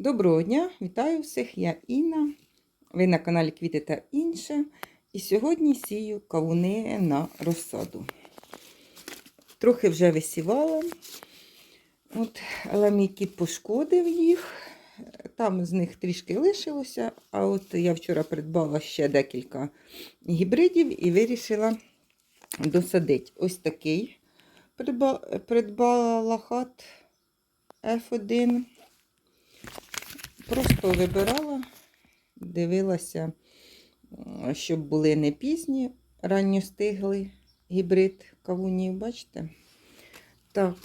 Доброго дня, вітаю всіх! Я Інна. Ви на каналі Квіти та інше. І сьогодні сію кавуни на розсаду. Трохи вже висівала, От, але мій кіт пошкодив їх. Там з них трішки лишилося. А от я вчора придбала ще декілька гібридів і вирішила досадити. Ось такий придбала лахат F1. Просто вибирала, дивилася, щоб були не пізні, ранньо стигли гібрид кавунів, бачите? Так,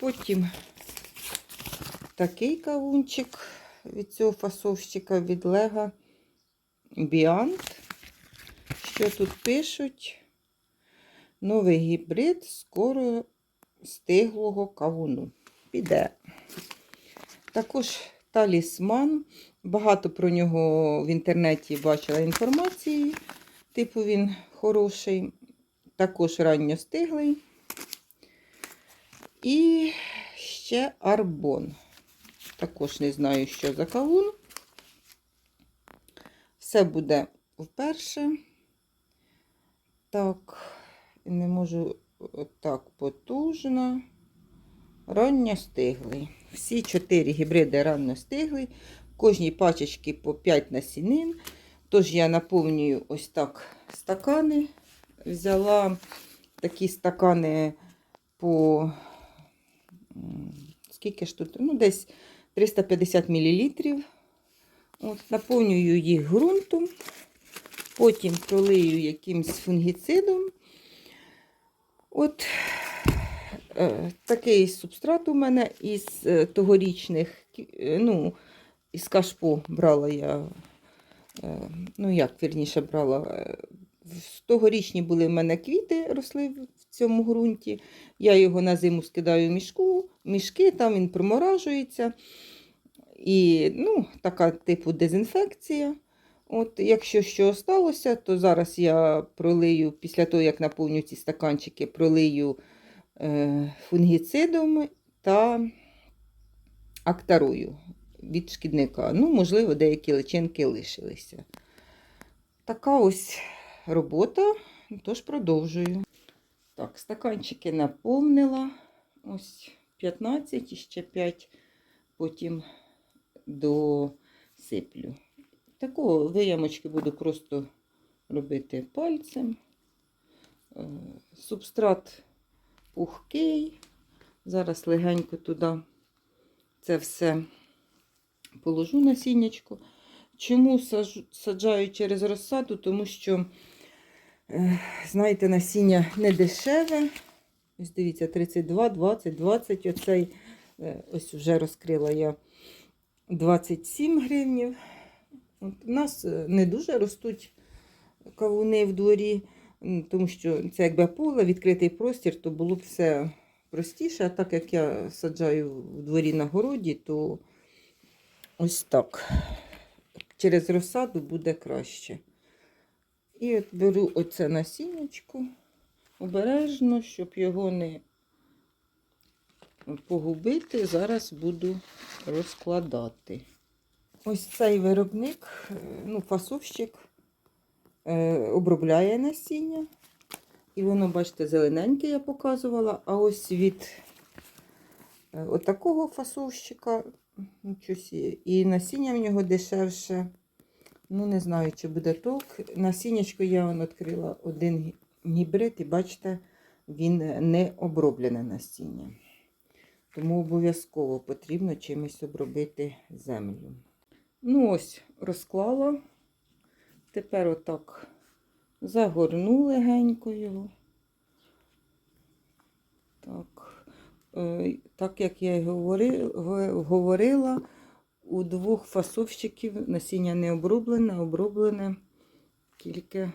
потім такий кавунчик від цього фасовщика від Лего Біант. Що тут пишуть? Новий гібрид скоро стиглого кавуну. Піде. Також талісман. Багато про нього в інтернеті бачила інформації. Типу він хороший, також ранньостиглий. І ще арбон. Також не знаю, що за кавун. Все буде вперше. Так, не можу так потужно. Ранньостиглий. Всі чотири гібриди ранньостиглий. В кожній пачечці по 5 насінин. Тож я наповнюю ось так стакани. Взяла такі стакани по скільки ж тут? Ну, десь 350 мл. От, наповнюю їх ґрунтом, потім пролию якимсь фунгіцидом. От Такий субстрат у мене із е, тогорічних, е, ну, із кашпо брала я, е, ну як вірніше брала. е, Тогорічні були в мене квіти, росли в цьому ґрунті. Я його на зиму скидаю в мішку, мішки, там він проморажується. І ну, така типу дезінфекція. От, якщо що сталося, то зараз я пролию, після того, як наповню ці стаканчики, пролию е, фунгіцидом та актарою від шкідника. Ну, можливо, деякі личинки лишилися. Така ось робота, тож продовжую. Так, стаканчики наповнила. Ось 15 і ще 5, потім досиплю. Такого виямочки буду просто робити пальцем. Е, Субстрат пухкий. Зараз легенько туди це все положу насіннячко. Чому саджаю через розсаду? Тому що, е, знаєте, насіння не дешеве. Ось дивіться, 32, 20, 20. Оцей, е, ось вже розкрила я 27 гривнів. У нас е, не дуже ростуть кавуни в дворі. Тому що це якби поле, відкритий простір, то було б все простіше. А так як я саджаю в дворі на городі, то ось так. Через розсаду буде краще. І от беру оце насіннячко обережно, щоб його не погубити. Зараз буду розкладати. Ось цей виробник, е, ну, фасовщик обробляє насіння. І воно, бачите, зелененьке я показувала. А ось від е, отакого фасовщика сі- і насіння в нього дешевше. Ну, не знаю, чи буде толк. Насіннячко я вон відкрила один гібрид, і бачите, він не оброблене насіння. Тому обов'язково потрібно чимось обробити землю. Ну, ось, розклала. Тепер отак загорну легенько його. Так, Е, так як я й говорила, у двох фасовщиків насіння не оброблене, оброблене тільки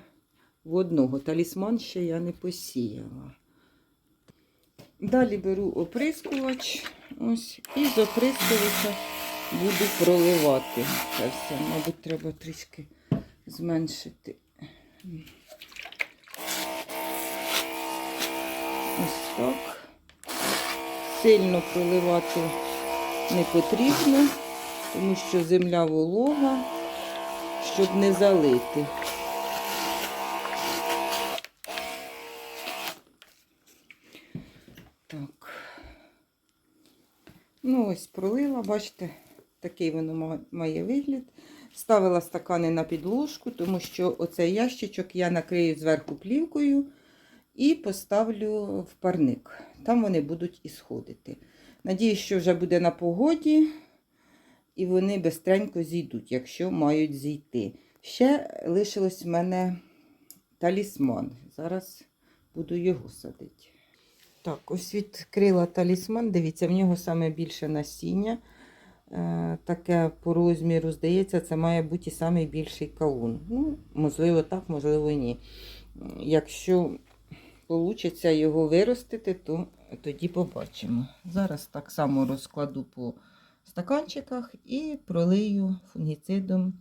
в одного. Талісман ще я не посіяла. Далі беру оприскувач. Ось, і з оприскувача буду проливати це все. Мабуть, треба трішки зменшити. Ось так. Сильно проливати не потрібно. тому що земля волога, щоб не залити. Так. Ну, ось пролила, бачите, такий воно має вигляд. Ставила стакани на підложку, тому що оцей ящичок я накрию зверху плівкою і поставлю в парник. Там вони будуть і сходити. Надіюсь, що вже буде на погоді, і вони бистренько зійдуть, якщо мають зійти. Ще лишилось в мене талісман. Зараз буду його садити. Так, ось відкрила талісман. Дивіться, в нього саме більше насіння. Е, таке по розміру, здається, це має бути самий більший кавун. Ну, можливо, так, можливо, ні. Якщо вийде його виростити, то тоді побачимо. Зараз так само розкладу по стаканчиках і пролию фунгіцидом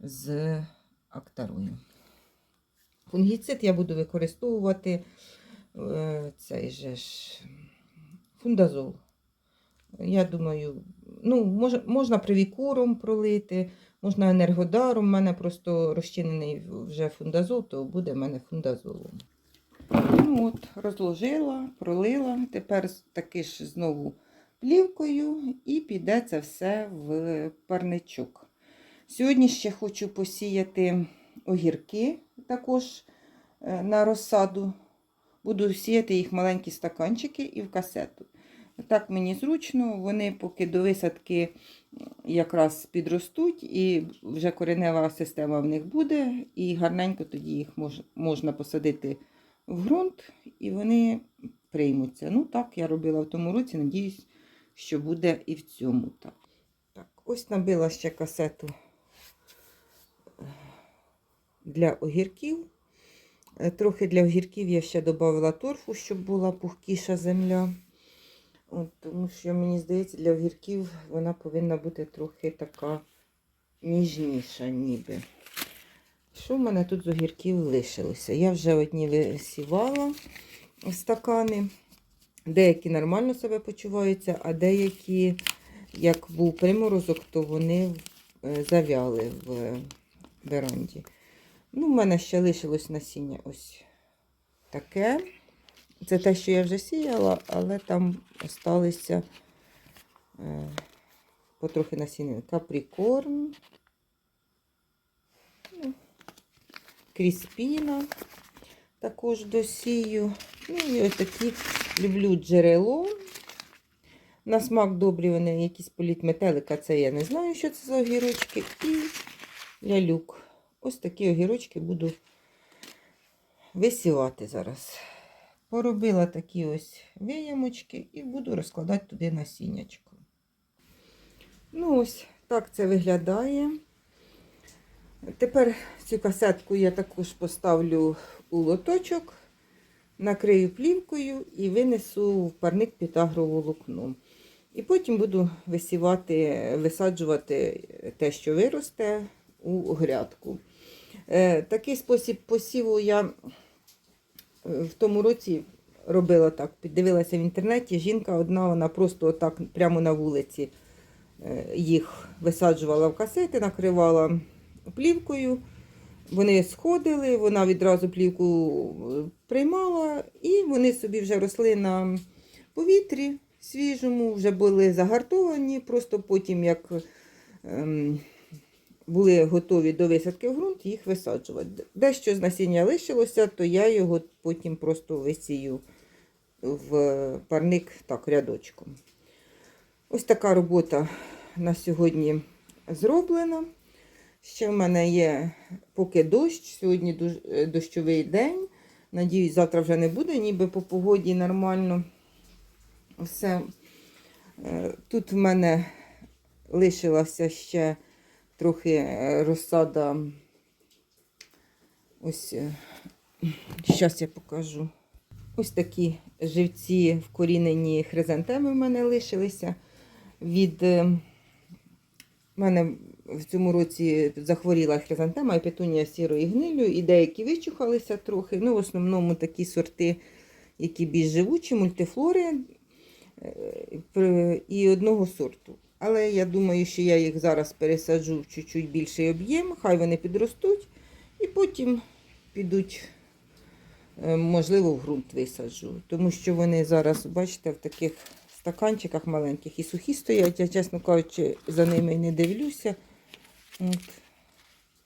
з актарою. Фунгіцид я буду використовувати е, цей же ж фундазол. Я думаю, ну, мож, можна привікуром пролити, можна енергодаром. У мене просто розчинений вже фундазол, то буде в мене фундазолом. Ну от, розложила, пролила. Тепер таки ж знову плівкою і піде це все в парничок. Сьогодні ще хочу посіяти огірки також е, на розсаду. Буду сіяти їх маленькі стаканчики і в касету. Так мені зручно, вони поки до висадки якраз підростуть, і вже коренева система в них буде, і гарненько тоді їх мож, можна посадити в ґрунт, і вони приймуться. Ну так, я робила в тому році, надіюсь, що буде і в цьому так. Так, ось набила ще касету е, для огірків. Е, Трохи для огірків я ще додала торфу, щоб була пухкіша земля. Тому що, мені здається, для огірків вона повинна бути трохи така ніжніша, ніби. Що в мене тут з огірків лишилося? Я вже одні висівала стакани. Деякі нормально себе почуваються, а деякі, як був приморозок, то вони е, завяли в веранді. Ну, в мене ще лишилось насіння ось таке. Це те, що я вже сіяла, але там осталися е, потрохи насіння. Каприкорн, кріспіна також досію. Ну і ось такі люблю джерело. На смак добрі вони якісь політ метелика, це я не знаю, що це за огірочки. І лялюк. Ось такі огірочки буду висівати зараз. Поробила такі ось виямочки і буду розкладати туди насіннячко. Ну, ось так це виглядає. Тепер цю касетку я також поставлю у лоточок, накрию плівкою і винесу в парник під агроволокном. І потім буду висівати, висаджувати те, що виросте у грядку. Е, Такий спосіб посіву я в тому році робила так. Піддивилася в інтернеті. Жінка одна, вона просто отак прямо на вулиці е, їх висаджувала в касети, накривала плівкою. Вони сходили, вона відразу плівку е, приймала, і вони собі вже росли на повітрі свіжому, вже були загартовані. Просто потім, як ем, були готові до висадки в ґрунт, їх висаджувати. Дещо з насіння лишилося, то я його потім просто висію в парник так, рядочком. Ось така робота на сьогодні зроблена. Ще в мене є поки дощ, сьогодні е, дощовий день. Надіюсь, завтра вже не буде, ніби по погоді нормально. Все. Е, Тут в мене лишилася ще трохи е, розсада. Ось, зараз я покажу. Ось такі живці вкорінені хризантеми в мене лишилися. Від е, мене в цьому році захворіла хризантема і петунія сірою гнилю, і деякі вичухалися трохи. Ну, в основному такі сорти, які більш живучі, мультифлори е, і одного сорту. Але я думаю, що я їх зараз пересаджу в чуть-чуть більший об'єм, хай вони підростуть, і потім підуть, е, можливо, в ґрунт висаджу. Тому що вони зараз, бачите, в таких стаканчиках маленьких і сухі стоять. Я, чесно кажучи, за ними не дивлюся. От.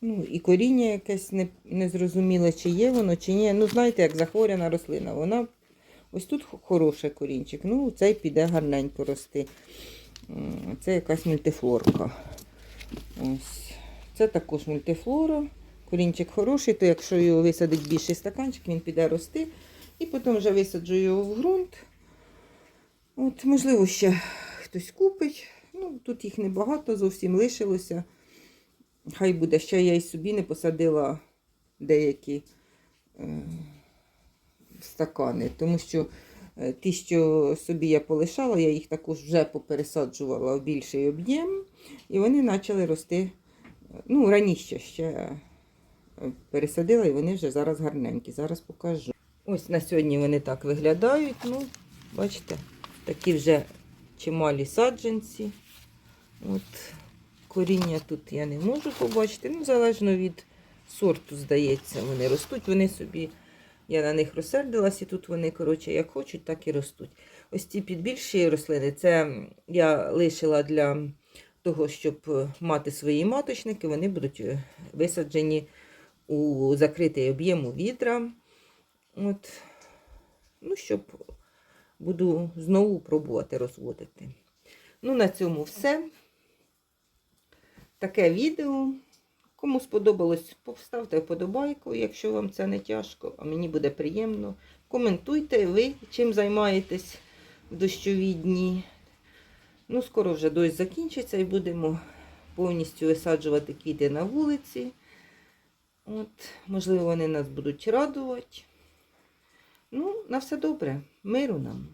Ну, і коріння якесь не, незрозуміле, чи є воно, чи ні. Ну, знаєте, як захворяна рослина. Вона ось тут хороший корінчик. Ну, цей піде гарненько рости. Це якась мультифлорка. Ось. Це також мультифлора. Корінчик хороший, то якщо його висадить більший стаканчик, він піде рости. І потім вже висаджу його в ґрунт. От, можливо, ще хтось купить. Ну, тут їх небагато, зовсім лишилося. Хай буде, ще я й собі не посадила деякі е, стакани, тому що ті, що собі я полишала, я їх також вже попересаджувала в більший об'єм, і вони почали рости. Ну, раніше ще е, пересадила, і вони вже зараз гарненькі. Зараз покажу. Ось на сьогодні вони так виглядають. Ну, бачите, такі вже чималі саджанці. От коріння тут я не можу побачити. Ну, залежно від сорту, здається, вони ростуть. Вони собі, я на них розсердилась, і тут вони, коротше, як хочуть, так і ростуть. Ось ці підбільші рослини, це я лишила для того, щоб е, мати свої маточники, вони будуть е, висаджені у закритий об'єм у відра. От. Ну, щоб буду знову пробувати розводити. Ну, на цьому все. Таке відео. Кому сподобалось, поставте вподобайку, якщо вам це не тяжко, а мені буде приємно. Коментуйте ви, чим займаєтесь в дощові дні. Ну, скоро вже дощ закінчиться і будемо повністю висаджувати квіти на вулиці. От, можливо, вони нас будуть радувати. Ну, на все добре. Миру нам.